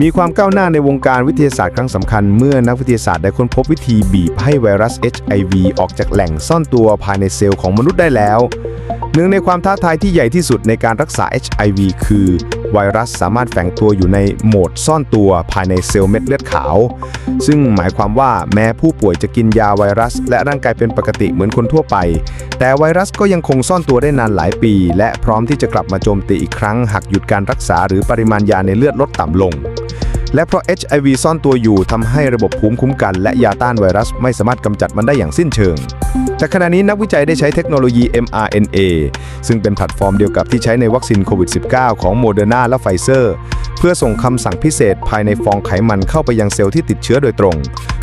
มีความก้าวหน้าในวงการวิทยาศาสตร์ครั้งสำคัญเมื่อนักวิทยาศาสตร์ได้ค้นพบวิธีบีบให้ไวรัส HIV ออกจากแหล่งซ่อนตัวภายในเซลล์ของมนุษย์ได้แล้ว หนึ่งในความท้าทายที่ใหญ่ที่สุดในการรักษา HIV คือ ไวรัสสามารถแฝงตัวอยู่ในโหมดซ่อนตัวภายในเซลล์เม็ดเลือดขาว ซึ่งหมายความว่าแม้ผู้ป่วยจะกินยาไวรัส และร่างกายเป็นปกติเหมือนคนทั่วไป แต่ไวรัสก็ยังคงซ่อนตัวได้นานหลายปี และพร้อมที่จะกลับมาโจมตีอีกครั้งหากหยุดการรักษาหรือปริมาณยาในเลือดลดต่ำลง และเพราะ HIV ซ่อนตัวอยู่ทำให้ระบบภูมิคุ้มกัน และยาต้านไวรัสไม่สามารถกำจัดมันได้อย่างสิ้นเชิง จากขณะนี้นักวิจัยได้ใช้เทคโนโลยี mRNA ซึ่งเป็นแพลตฟอร์มเดียวกับที่ใช้ในวัคซีนโควิด -19 ของโมเดอร์นาและไฟเซอร์เพื่อส่งคำสั่งพิเศษภายในฟองไขมันเข้าไปยังเซลล์ที่ติดเชื้อโดยตรง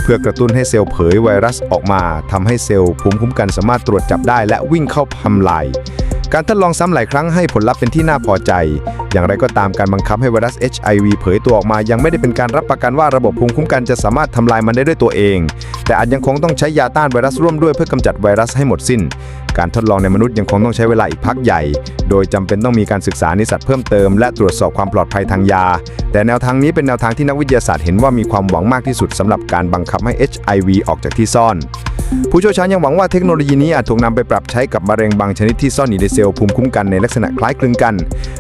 เพื่อกระตุ้นให้เซลล์เผยไวรัสออกมาทำให้เซลล์ภูมิคุ้มกันสามารถตรวจจับได้ และวิ่งเข้าทำลาย การทดลองซ้ำหลายครั้งให้ผลลัพธ์เป็นที่น่าพอใจ อย่างไรก็ตามการบังคับให้ไวรัส HIV เผยตัวออกมา ยังไม่ได้เป็นการรับประกันว่าระบบภูมิคุ้มกันจะสามารถทำลายมันได้ด้วยตัวเอง แต่อาจยังคงต้องใช้ยาต้านไวรัสร่วมด้วยเพื่อกำจัดไวรัสให้หมดสิ้น การทดลองในมนุษย์ยังคงต้องใช้เวลาอีกพักใหญ่ โดยจำเป็นต้องมีการศึกษาในสัตว์เพิ่มเติม และตรวจสอบความปลอดภัยทางยา แต่แนวทางนี้เป็นแนวทางที่นักวิทยาศาสตร์เห็นว่ามีความหวังมากที่สุดสำหรับการบังคับให้ HIV ออกจากที่ซ่อน ผู้เชี่ยวชาญยังหวังว่าเทคโนโลยีนี้อาจถูกนำไปปรับใช้กับมะเร็งบางชนิดที่ซ่อนอยู่ในเซลล์ภูมิคุ้มกันในลักษณะคล้ายคลึงกัน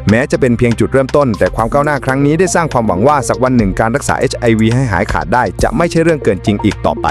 แม้จะเป็นเพียงจุดเริ่มต้น แต่ความก้าวหน้าครั้งนี้ได้สร้างความหวังว่าสักวันหนึ่งการรักษา HIV ให้หายขาดได้ จะไม่ใช่เรื่องเกินจริงอีกต่อไป